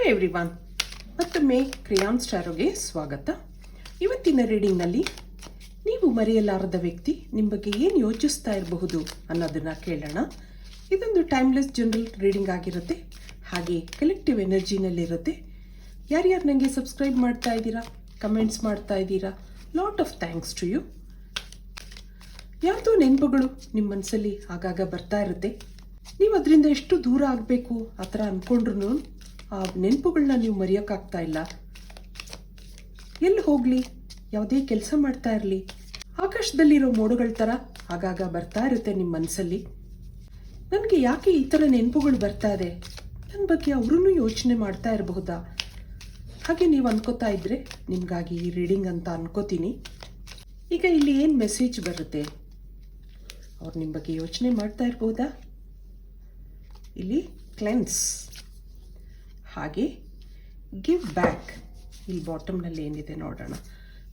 Hi everyone ಮತ್ತೊಮ್ಮೆ ಕ್ರಿಯಾನ್ ಸ್ಟಾರೋಗೆ ಸ್ವಾಗತ. ಇವತ್ತಿನ ರೀಡಿಂಗ್ನಲ್ಲಿ ನೀವು ಮರೆಯಲಾರದ ವ್ಯಕ್ತಿ ನಿಮ್ಮ ಬಗ್ಗೆ ಏನು ಯೋಚಿಸ್ತಾ ಇರಬಹುದು ಅನ್ನೋದನ್ನು ಕೇಳೋಣ. ಇದೊಂದು ಟೈಮ್ಲೆಸ್ ಜನರಲ್ ರೀಡಿಂಗ್ ಆಗಿರುತ್ತೆ. ಹಾಗೆ ಕಲೆಕ್ಟಿವ್ ಎನರ್ಜಿನಲ್ಲಿರುತ್ತೆ ಯಾರ್ಯಾರು ನನಗೆ ಸಬ್ಸ್ಕ್ರೈಬ್ ಮಾಡ್ತಾ ಇದ್ದೀರಾ ಕಮೆಂಟ್ಸ್ ಮಾಡ್ತಾ ಇದ್ದೀರಾ lot of thanks to you ಯಾವುದೋ ನೆನಪುಗಳು ನಿಮ್ಮ ಮನಸ್ಸಲ್ಲಿ ಆಗಾಗ ಬರ್ತಾ ಇರುತ್ತೆ. ನೀವು ಅದರಿಂದ ಎಷ್ಟು ದೂರ ಆಗಬೇಕು ಆ ಥರ ಅಂದ್ಕೊಂಡ್ರು ಆ ನೆನಪುಗಳನ್ನ ನೀವು ಮರೆಯೋಕ್ಕಾಗ್ತಾ ಇಲ್ಲ? ಎಲ್ಲಿ ಹೋಗಲಿ? ಯಾವುದೇ ಕೆಲಸ ಮಾಡ್ತಾ ಇರಲಿ. ಆಕಾಶದಲ್ಲಿರೋ ಮೋಡಗಳ ಥರ ಆಗಾಗ ಬರ್ತಾ ಇರುತ್ತೆ ನಿಮ್ಮ ಮನಸ್ಸಲ್ಲಿ ನನಗೆ ಯಾಕೆ ಈ ಥರ ನೆನಪುಗಳು ಬರ್ತಾ ಇದೆ? ನನ್ನ ಬಗ್ಗೆ ಅವರೂ ಯೋಚನೆ ಮಾಡ್ತಾ ಇರಬಹುದಾ? ಹಾಗೆ ನೀವು ಅನ್ಕೋತಾ ಇದ್ರೆ ನಿಮಗಾಗಿ ಈ ರೀಡಿಂಗ್ ಅಂತ ಅನ್ಕೋತೀನಿ. ಈಗ ಇಲ್ಲಿ ಏನು ಮೆಸೇಜ್ ಬರುತ್ತೆ? ಅವ್ರು ನಿಮ್ಮ ಬಗ್ಗೆ ಯೋಚನೆ ಮಾಡ್ತಾ ಇರ್ಬೋದಾ ಇಲ್ಲಿ ಕ್ಲೆನ್ಸ್. ಹಾಗೆ ಗಿವ್ ಬ್ಯಾಕ್ ಇಲ್ಲಿ ಬಾಟಮ್ನಲ್ಲಿ ಏನಿದೆ ನೋಡೋಣ.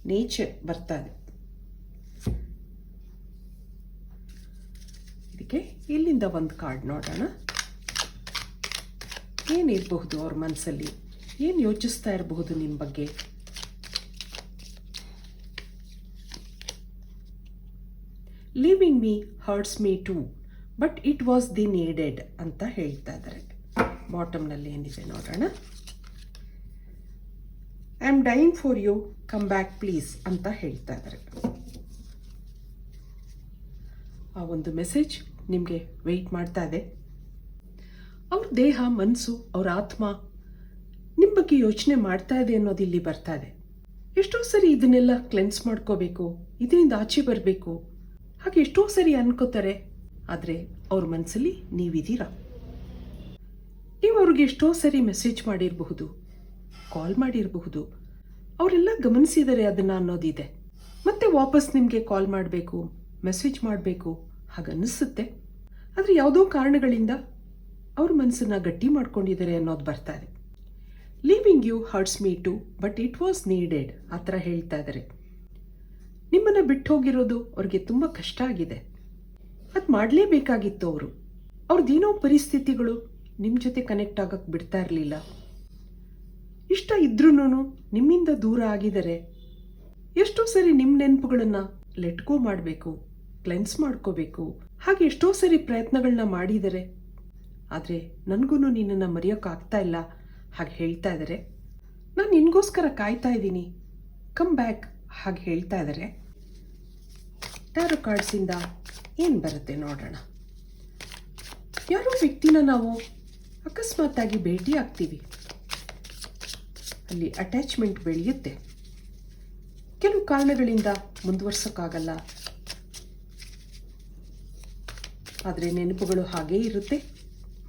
ನೇಚರ್ ಬರ್ತಾ ಇದೆ. ಇದಕ್ಕೆ ಇಲ್ಲಿಂದ ಒಂದು ಕಾರ್ಡ್ ನೋಡೋಣ. ಏನಿರಬಹುದು ಅವ್ರ ಮನಸ್ಸಲ್ಲಿ ಏನು ಯೋಚಿಸ್ತಾ ಇರಬಹುದು ನಿಮ್ಮ ಬಗ್ಗೆ? Living me hurts me too but it was the needed ಅಂತ ಹೇಳ್ತಾ ಇದ್ದಾರೆ. ಬಾಟಮ್ನಲ್ಲಿ ಏನಿದೆ ನೋಡೋಣ. I am dying for you come back please ಅಂತ ಹೇಳ್ತಾ ಇದ್ದಾರೆ. ಆ ಒಂದು ಮೆಸೇಜ್ ನಿಮಗೆ ವೆಯ್ಟ್ ಮಾಡ್ತಾ ಇದೆ. ಅವ್ರ ದೇಹ ಮನಸ್ಸು ಅವ್ರ ಆತ್ಮ ನಿಮ್ಮ ಬಗ್ಗೆ ಯೋಚನೆ ಮಾಡ್ತಾ ಇದೆ ಅನ್ನೋದು ಇಲ್ಲಿ ಬರ್ತಾ ಇದೆ. ಎಷ್ಟೋ ಸರಿ ಇದನ್ನೆಲ್ಲ ಕ್ಲೆನ್ಸ್ ಮಾಡ್ಕೋಬೇಕು, ಇದರಿಂದ ಆಚೆ ಬರಬೇಕು, ಹಾಗೆ ಎಷ್ಟೋ ಸರಿ ಅನ್ಕೋತಾರೆ, ಆದರೆ ಅವ್ರ ಮನಸ್ಸಲ್ಲಿ ನೀವಿದ್ದೀರಾ? ನೀವು ಅವ್ರಿಗೆ ಎಷ್ಟೋ ಸರಿ ಮೆಸೇಜ್ ಮಾಡಿರಬಹುದು ಕಾಲ್ ಮಾಡಿರಬಹುದು. ಅವರೆಲ್ಲ ಗಮನಿಸಿದರೆ ಅದನ್ನು ಅನ್ನೋದಿದೆ. ಮತ್ತೆ ವಾಪಸ್ ನಿಮಗೆ ಕಾಲ್ ಮಾಡಬೇಕು ಮೆಸೇಜ್ ಮಾಡಬೇಕು, ಹಾಗನ್ನಿಸುತ್ತೆ. ಆದರೆ ಯಾವುದೋ ಕಾರಣಗಳಿಂದ ಅವ್ರ ಮನಸ್ಸನ್ನು ಗಟ್ಟಿ ಮಾಡ್ಕೊಂಡಿದ್ದಾರೆ ಅನ್ನೋದು ಬರ್ತಾ ಇದೆ. Leaving you hurts me too but it was needed ಆ ಥರ ಹೇಳ್ತಾ ಇದ್ದಾರೆ ನಿಮ್ಮನ್ನು ಬಿಟ್ಟು ಹೋಗಿರೋದು ಅವ್ರಿಗೆ ತುಂಬ ಕಷ್ಟ ಆಗಿದೆ. ಅದು ಮಾಡಲೇಬೇಕಾಗಿತ್ತು ಅವರು. ಅವ್ರದ್ದೇನೋ ಪರಿಸ್ಥಿತಿಗಳು ನಿಮ್ಮ ಜೊತೆ ಕನೆಕ್ಟ್ ಆಗಕ್ಕೆ ಬಿಡ್ತಾ ಇರಲಿಲ್ಲ. ಇಷ್ಟ ಇದ್ರೂ ನಿಮ್ಮಿಂದ ದೂರ ಆಗಿದರೆ ಎಷ್ಟೋ ಸರಿ ನಿಮ್ಮ ನೆನಪುಗಳನ್ನು ಲೆಟ್ಗೋ ಮಾಡಬೇಕು ಕ್ಲೆನ್ಸ್ ಮಾಡ್ಕೋಬೇಕು, ಹಾಗೆ ಎಷ್ಟೋ ಸರಿ ಪ್ರಯತ್ನಗಳನ್ನ ಮಾಡಿದರೆ ಆದರೆ ನನಗೂ ನಿನ್ನನ್ನು ಮರೆಯೋಕ್ಕಾಗ್ತಾ ಇಲ್ಲ, ಹಾಗೆ ಹೇಳ್ತಾ ಇದ್ದಾರೆ. ನಾನು ನಿನಗೋಸ್ಕರ ಕಾಯ್ತಾ ಇದ್ದೀನಿ. ಕಮ್ ಬ್ಯಾಕ್ ಹಾಗೆ ಹೇಳ್ತಾ ಇದ್ದಾರೆ. ಟ್ಯಾರೋ ಕಾರ್ಡ್ಸಿಂದ ಏನು ಬರುತ್ತೆ ನೋಡೋಣ. ಯಾರೋ ವ್ಯಕ್ತಿನ ನಾವು ಅಕಸ್ಮಾತ್ತಾಗಿ ಭೇಟಿ ಆಗ್ತೀವಿ. ಅಲ್ಲಿ ಅಟ್ಯಾಚ್ಮೆಂಟ್ ಬೆಳೆಯುತ್ತೆ. ಕೆಲವು ಕಾರಣಗಳಿಂದ ಮುಂದುವರ್ಸೋಕ್ಕಾಗಲ್ಲ. ಆದರೆ ನೆನಪುಗಳು ಹಾಗೇ ಇರುತ್ತೆ.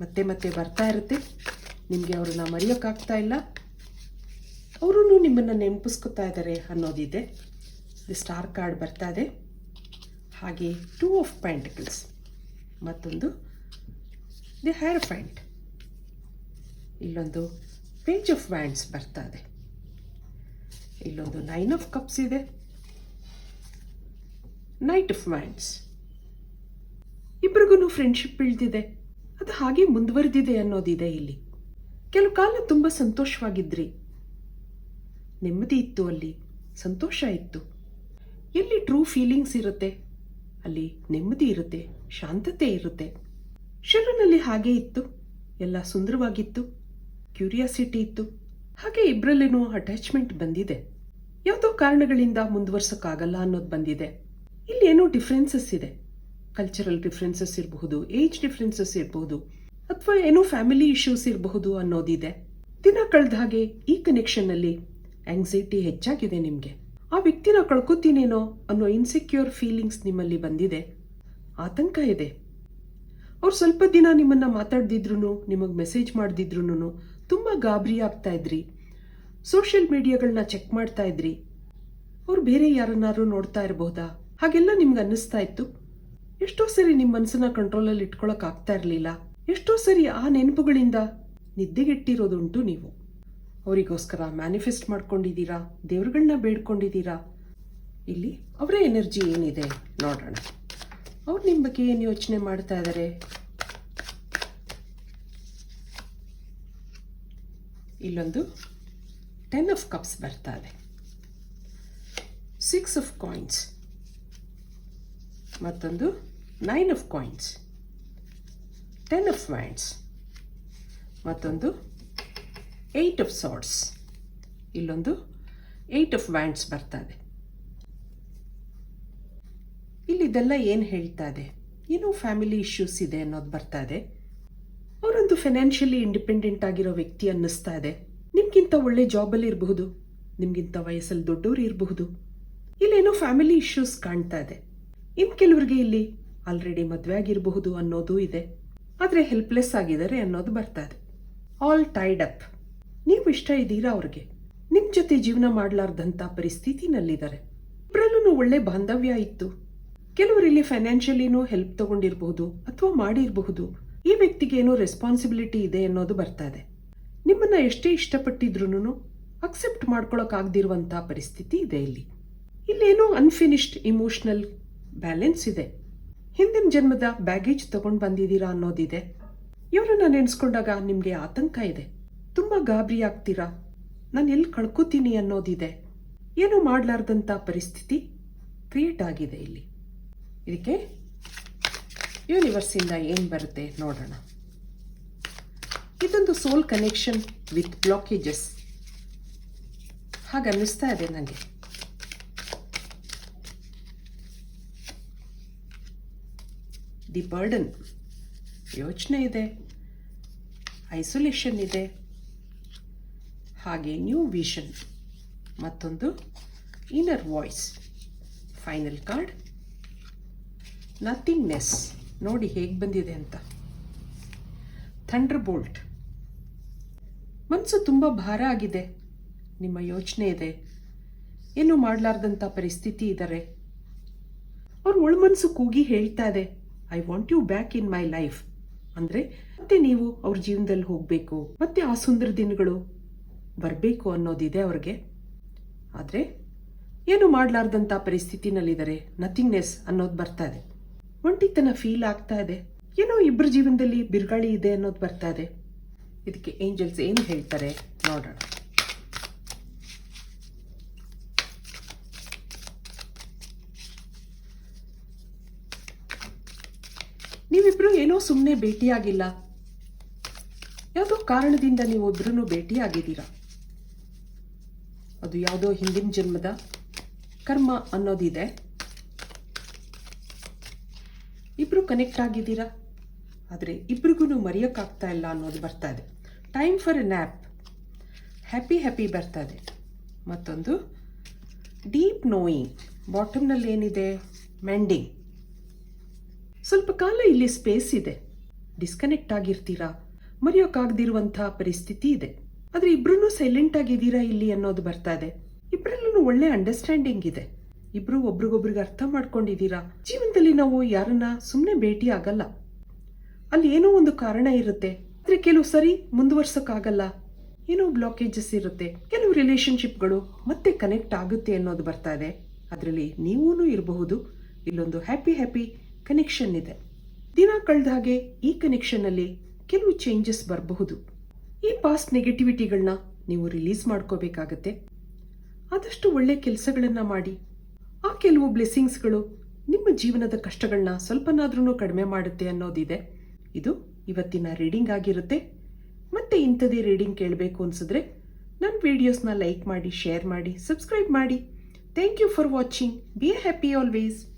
ಮತ್ತೆ ಮತ್ತೆ ಬರ್ತಾ ಇರುತ್ತೆ. ನಿಮಗೆ ಅವ್ರನ್ನ ಮರೆಯೋಕ್ಕಾಗ್ತಾ ಇಲ್ಲ. ಅವರೂ ನಿಮ್ಮನ್ನು ನೆನಪಿಸ್ಕೊತಾ ಇದ್ದಾರೆ ಅನ್ನೋದಿದೆ. ದಿ ಸ್ಟಾರ್ ಕಾರ್ಡ್ ಬರ್ತಾ ಇದೆ. ಹಾಗೆ ಟೂ ಆಫ್ ಪ್ಯಾಂಟಿಕಲ್ಸ್ ಮತ್ತೊಂದು ದಿ ಹೇರ್ ಫ್ಯಾಂಟ್ ಇಲ್ಲೊಂದು ಪೇಜ್ ಆಫ್ ವ್ಯಾಂಡ್ಸ್ ಬರ್ತಾ ಇದೆ ಇಲ್ಲೊಂದು ನೈನ್ ಆಫ್ ಕಪ್ಸ್ ಇದೆ. ನೈಟ್ ಆಫ್ ವ್ಯಾಂಡ್ಸ್ ಇಬ್ರಿಗೂ ಫ್ರೆಂಡ್ಶಿಪ್ ಇಳ್ದಿದೆ ಅದು ಹಾಗೆ ಮುಂದುವರೆದಿದೆ ಅನ್ನೋದಿದೆ ಇಲ್ಲಿ. ಕೆಲವು ಕಾಲ ತುಂಬ ಸಂತೋಷವಾಗಿದ್ರಿ. ನೆಮ್ಮದಿ ಇತ್ತು ಅಲ್ಲಿ. ಸಂತೋಷ ಇತ್ತು. ಎಲ್ಲಿ ಟ್ರೂ ಫೀಲಿಂಗ್ಸ್ ಇರುತ್ತೆ? ಅಲ್ಲಿ ನೆಮ್ಮದಿ ಇರುತ್ತೆ. ಶಾಂತತೆ ಇರುತ್ತೆ. ಶರಣಲ್ಲಿ ಹಾಗೆ ಇತ್ತು. ಎಲ್ಲ ಸುಂದರವಾಗಿತ್ತು. ಕ್ಯೂರಿಯಾಸಿಟಿ ಇತ್ತು. ಹಾಗೆ ಇಬ್ಬರಲ್ಲೇನೋ ಅಟ್ಯಾಚ್ಮೆಂಟ್ ಬಂದಿದೆ. ಯಾವುದೋ ಕಾರಣಗಳಿಂದ ಮುಂದುವರ್ಸೋಕ್ಕಾಗಲ್ಲ ಅನ್ನೋದು ಬಂದಿದೆ. ಇಲ್ಲಿ ಏನೋ ಡಿಫ್ರೆನ್ಸಸ್ ಇದೆ. ಕಲ್ಚರಲ್ ಡಿಫ್ರೆನ್ಸಸ್ ಇರಬಹುದು ಏಜ್ ಡಿಫ್ರೆನ್ಸಸ್ ಇರಬಹುದು, ಅಥವಾ ಏನೋ ಫ್ಯಾಮಿಲಿ ಇಶ್ಯೂಸ್ ಇರಬಹುದು ಅನ್ನೋದಿದೆ. ದಿನ ಕಳೆದ ಹಾಗೆ ಈ ಕನೆಕ್ಷನ್ನಲ್ಲಿ ಆಂಗ್ಸೈಟಿ ಹೆಚ್ಚಾಗಿದೆ ನಿಮಗೆ. ಆ ವ್ಯಕ್ತಿನ ಕಳ್ಕೊತೀನೇನೋ ಅನ್ನೋ ಇನ್ಸೆಕ್ಯೂರ್ ಫೀಲಿಂಗ್ಸ್ ನಿಮ್ಮಲ್ಲಿ ಬಂದಿದೆ. ಆತಂಕ ಇದೆ. ಅವ್ರು ಸ್ವಲ್ಪ ದಿನ ನಿಮ್ಮನ್ನ ಮಾತಾಡ್ದಿದ್ರು ನಿಮಗೆ ಮೆಸೇಜ್ ಮಾಡ್ದಿದ್ರು ತುಂಬ ಗಾಬರಿ ಆಗ್ತಾ ಇದ್ರಿ. ಸೋಷಿಯಲ್ ಮೀಡಿಯಾಗಳನ್ನ ಚೆಕ್ ಮಾಡ್ತಾ ಇದ್ರಿ. ಅವ್ರು ಬೇರೆ ಯಾರನ್ನಾರು ನೋಡ್ತಾ ಇರಬಹುದಾ ಹಾಗೆಲ್ಲ ನಿಮ್ಗೆ ಅನ್ನಿಸ್ತಾ ಇತ್ತು? ಎಷ್ಟೋ ಸರಿ ನಿಮ್ಮ ಮನಸ್ಸನ್ನ ಕಂಟ್ರೋಲಲ್ಲಿ ಇಟ್ಕೊಳಕ್ ಆಗ್ತಾ ಇರಲಿಲ್ಲ. ಎಷ್ಟೋ ಸರಿ ಆ ನೆನಪುಗಳಿಂದ ನಿದ್ದೆಗೆಟ್ಟಿರೋದುಂಟು ನೀವು. ಅವರಿಗೋಸ್ಕರ ಮ್ಯಾನಿಫೆಸ್ಟ್ ಮಾಡ್ಕೊಂಡಿದ್ದೀರಾ? ದೇವ್ರುಗಳನ್ನ ಬೇಡ್ಕೊಂಡಿದ್ದೀರಾ? ಇಲ್ಲಿ ಅವರ ಎನರ್ಜಿ ಏನಿದೆ ನೋಡೋಣ. ಅವ್ರು ನಿಮ್ಮ ಬಗ್ಗೆ ಏನು ಯೋಚನೆ ಮಾಡ್ತಾ ಇದ್ದಾರೆ ಇಲ್ಲೊಂದು ಟೆನ್ ಆಫ್ ಕಪ್ಸ್ ಬರ್ತಾ ಇದೆ ಸಿಕ್ಸ್ ಆಫ್ ಕಾಯಿನ್ಸ್ ಮತ್ತೊಂದು nine of coins ten of wands ಮತ್ತೊಂದು ಏಯ್ಟ್ ಆಫ್ ಸಾಟ್ಸ್ ಇಲ್ಲೊಂದು ಏಯ್ಟ್ ಆಫ್ ವ್ಯಾಂಡ್ಸ್ ಬರ್ತಾ ಇದೆ ಇಲ್ಲಿದೆಲ್ಲ ಏನು ಹೇಳ್ತಾ ಇದೆ? ಏನೋ ಫ್ಯಾಮಿಲಿ ಇಶ್ಯೂಸ್ ಇದೆ ಅನ್ನೋದು ಬರ್ತಾ ಇದೆ. ಅವರೊಂದು ಫೈನಾನ್ಷಿಯಲಿ ಇಂಡಿಪೆಂಡೆಂಟ್ ಆಗಿರೋ ವ್ಯಕ್ತಿ ಅನ್ನಿಸ್ತಾ ಇದೆ. ನಿಮ್ಗಿಂತ ಒಳ್ಳೆ ಜಾಬಲ್ಲಿ ಇರಬಹುದು. ನಿಮ್ಗಿಂತ ವಯಸ್ಸಲ್ಲಿ ದೊಡ್ಡವರು ಇರಬಹುದು. ಇಲ್ಲೇನೋ ಫ್ಯಾಮಿಲಿ ಇಶ್ಯೂಸ್ ಕಾಣ್ತಾ ಇದೆ. ಇನ್ ಕೆಲವರಿಗೆ ಇಲ್ಲಿ ಆಲ್ರೆಡಿ ಮದುವೆ ಆಗಿರಬಹುದು ಅನ್ನೋದು ಇದೆ. ಆದ್ರೆ ಹೆಲ್ಪ್ಲೆಸ್ ಆಗಿದ್ದಾರೆ ಅನ್ನೋದು ಬರ್ತಾ ಇದೆ. ಆಲ್ ಟೈಡ್ ಅಪ್ ನೀವು ಇಷ್ಟ ಇದ್ದೀರಾ ಅವ್ರಿಗೆ? ನಿಮ್ಮ ಜೊತೆ ಜೀವನ ಮಾಡಲಾರ್ದಂಥ ಪರಿಸ್ಥಿತಿನಲ್ಲಿದ್ದಾರೆ. ಇಬ್ಬರಲ್ಲೂ ಒಳ್ಳೆ ಬಾಂಧವ್ಯ ಇತ್ತು. ಕೆಲವರು ಇಲ್ಲಿ ಫೈನಾನ್ಷಿಯಲಿನೂ ಹೆಲ್ಪ್ ತಗೊಂಡಿರಬಹುದು ಅಥವಾ ಮಾಡಿರಬಹುದು. ಈ ವ್ಯಕ್ತಿಗೆ ಏನು ರೆಸ್ಪಾನ್ಸಿಬಿಲಿಟಿ ಇದೆ ಅನ್ನೋದು ಬರ್ತಾ ಇದೆ. ನಿಮ್ಮನ್ನ ಎಷ್ಟೇ ಇಷ್ಟಪಟ್ಟಿದ್ರು ಅಕ್ಸೆಪ್ಟ್ ಮಾಡ್ಕೊಳಕ್ಕಾಗ್ದಿರುವಂಥ ಪರಿಸ್ಥಿತಿ ಇದೆ ಇಲ್ಲಿ. ಇಲ್ಲೇನೋ ಅನ್ಫಿನಿಶ್ಡ್ ಇಮೋಷನಲ್ ಬ್ಯಾಲೆನ್ಸ್ ಇದೆ. ಹಿಂದಿನ ಜನ್ಮದ ಬ್ಯಾಗೇಜ್ ತಗೊಂಡು ಬಂದಿದ್ದೀರಾ ಅನ್ನೋದಿದೆ. ಇವರನ್ನ ನೆನೆಸ್ಕೊಂಡಾಗ ನಿಮಗೆ ಆತಂಕ ಇದೆ. ತುಂಬ ಗಾಬರಿ ಆಗ್ತೀರಾ? ನಾನು ಎಲ್ಲಿ ಕಳ್ಕೊತೀನಿ ಅನ್ನೋದಿದೆ. ಏನೂ ಮಾಡಲಾರ್ದಂಥ ಪರಿಸ್ಥಿತಿ ಕ್ರಿಯೇಟ್ ಆಗಿದೆ ಇಲ್ಲಿ. ಇದಕ್ಕೆ ಯೂನಿವರ್ಸಿಂದ ಏನು ಬರುತ್ತೆ ನೋಡೋಣ. ಇದೊಂದು ಸೋಲ್ ಕನೆಕ್ಷನ್ ವಿತ್ ಬ್ಲಾಕೇಜಸ್ ಹಾಗೆ ಅನ್ನಿಸ್ತಾ ಇದೆ ನನಗೆ ದಿ ಬರ್ಡನ್ ಯೋಚನೆ ಇದೆ. ಐಸೋಲೇಷನ್ ಇದೆ. ಹಾಗೆ ನ್ಯೂ ವಿಷನ್ ಮತ್ತೊಂದು inner voice final card nothingness ನೋಡಿ ಹೇಗೆ ಬಂದಿದೆ ಅಂತ. ಥಂಡರ್ ಬೋಲ್ಟ್ ಮನಸ್ಸು ತುಂಬ ಭಾರ ಆಗಿದೆ. ನಿಮ್ಮ ಯೋಚನೆ ಇದೆ. ಏನು ಮಾಡಲಾರ್ದಂಥ ಪರಿಸ್ಥಿತಿ ಇದ್ದಾರೆ ಅವ್ರ ಒಳಮನಸ್ಸು ಕೂಗಿ ಹೇಳ್ತಾ ಇದೆ I want you back in my life ಅಂದರೆ, ಮತ್ತೆ ನೀವು ಅವ್ರ ಜೀವನದಲ್ಲಿ ಹೋಗಬೇಕು, ಮತ್ತೆ ಆ ಸುಂದರ ದಿನಗಳು ಬರಬೇಕು ಅನ್ನೋದಿದೆ ಅವ್ರಿಗೆ. ಆದರೆ, ಏನು ಮಾಡಲಾರ್ದಂಥ ಪರಿಸ್ಥಿತಿನಲ್ಲಿದ್ದಾರೆ ನಥಿಂಗ್ನೆಸ್ ಅನ್ನೋದು ಬರ್ತಾ ಇದೆ. ಒಂಟಿತನ ಫೀಲ್ ಆಗ್ತಾ ಇದೆ. ಏನೋ ಇಬ್ಬರ ಜೀವನದಲ್ಲಿ ಬಿರುಗಾಳಿ ಇದೆ ಅನ್ನೋದು ಬರ್ತಾ ಇದೆ. ಇದಕ್ಕೆ ಏಂಜಲ್ಸ್ ಏನು ಹೇಳ್ತಾರೆ ನೋಡೋಣ. ನೀವಿಬ್ರು ಏನೋ ಸುಮ್ಮನೆ ಭೇಟಿಯಾಗಿಲ್ಲ. ಯಾವುದೋ ಕಾರಣದಿಂದ ನೀವು ಇಬ್ಬರೂ ಭೇಟಿಯಾಗಿದ್ದೀರಾ? ಅದು ಯಾವುದೋ ಹಿಂದಿನ ಜನ್ಮದ ಕರ್ಮ ಅನ್ನೋದಿದೆ. ಇಬ್ರು ಕನೆಕ್ಟ್ ಆಗಿದ್ದೀರಾ? ಆದರೆ ಇಬ್ರಿಗೂ ಮರೆಯೋಕ್ಕಾಗ್ತಾ ಇಲ್ಲ ಅನ್ನೋದು ಬರ್ತಾ ಇದೆ. Time for a nap happy happy ಬರ್ತಾ ಇದೆ. ಮತ್ತೊಂದು. ಡೀಪ್ ನೋಯಿಂಗ್ ಬಾಟಮ್ನಲ್ಲಿ ಏನಿದೆ? ಮೆಂಡಿಂಗ್ ಸ್ವಲ್ಪ ಕಾಲ ಇಲ್ಲಿ ಸ್ಪೇಸ್ ಇದೆ. ಡಿಸ್ಕನೆಕ್ಟ್ ಆಗಿರ್ತೀರಾ? ಮರೆಯೋಕ್ಕಾಗದಿರುವಂಥ ಪರಿಸ್ಥಿತಿ ಇದೆ. ಆದರೆ ಇಬ್ರೂ ಸೈಲೆಂಟ್ ಆಗಿದ್ದೀರಾ ಇಲ್ಲಿ ಅನ್ನೋದು ಬರ್ತಾ ಇದೆ. ಇಬ್ಬರಲ್ಲೂ ಒಳ್ಳೆ ಅಂಡರ್ಸ್ಟ್ಯಾಂಡಿಂಗ್ ಇದೆ. ಇಬ್ರು ಒಬ್ರಿಗೊಬ್ರಿಗೆ ಅರ್ಥ ಮಾಡ್ಕೊಂಡಿದ್ದೀರಾ? ಜೀವನದಲ್ಲಿ ನಾವು ಯಾರನ್ನ ಸುಮ್ಮನೆ ಭೇಟಿ ಆಗಲ್ಲ. ಅಲ್ಲಿ ಏನೋ ಒಂದು ಕಾರಣ ಇರುತ್ತೆ. ಆದರೆ ಕೆಲವು ಸರಿ ಮುಂದುವರ್ಸೋಕ್ಕಾಗಲ್ಲ. ಏನೋ ಬ್ಲಾಕೇಜಸ್ ಇರುತ್ತೆ. ಕೆಲವು ರಿಲೇಶನ್ಶಿಪ್ಗಳು ಮತ್ತೆ ಕನೆಕ್ಟ್ ಆಗುತ್ತೆ ಅನ್ನೋದು ಬರ್ತಾ ಇದೆ. ಅದರಲ್ಲಿ ನೀವೂ ಇರಬಹುದು. ಇಲ್ಲೊಂದು ಹ್ಯಾಪಿ ಹ್ಯಾಪಿ ಕನೆಕ್ಷನ್ ಇದೆ. ದಿನ ಕಳೆದ ಹಾಗೆ ಈ ಕನೆಕ್ಷನ್ನಲ್ಲಿ ಕೆಲವು ಚೇಂಜಸ್ ಬರಬಹುದು. ಈ ಪಾಸ್ಟ್ ನೆಗೆಟಿವಿಟಿಗಳನ್ನ ನೀವು ರಿಲೀಸ್ ಮಾಡ್ಕೋಬೇಕಾಗತ್ತೆ. ಆದಷ್ಟು ಒಳ್ಳೆ ಕೆಲಸಗಳನ್ನು ಮಾಡಿ. ಆ ಕೆಲವು ಬ್ಲೆಸ್ಸಿಂಗ್ಸ್ಗಳು ನಿಮ್ಮ ಜೀವನದ ಕಷ್ಟಗಳನ್ನ ಸ್ವಲ್ಪನಾದ್ರೂ ಕಡಿಮೆ ಮಾಡುತ್ತೆ ಅನ್ನೋದಿದೆ. ಇದು ಇವತ್ತಿನ ರೀಡಿಂಗ್ ಆಗಿರುತ್ತೆ. ಮತ್ತೆ ಇಂಥದೇ ರೀಡಿಂಗ್ ಕೇಳಬೇಕು ಅನ್ಸಿದ್ರೆ ನನ್ನ ವಿಡಿಯೋಸ್ನ ಲೈಕ್ ಮಾಡಿ, ಶೇರ್ ಮಾಡಿ, ಸಬ್ಸ್ಕ್ರೈಬ್ ಮಾಡಿ. Thank you for watching. Be happy always.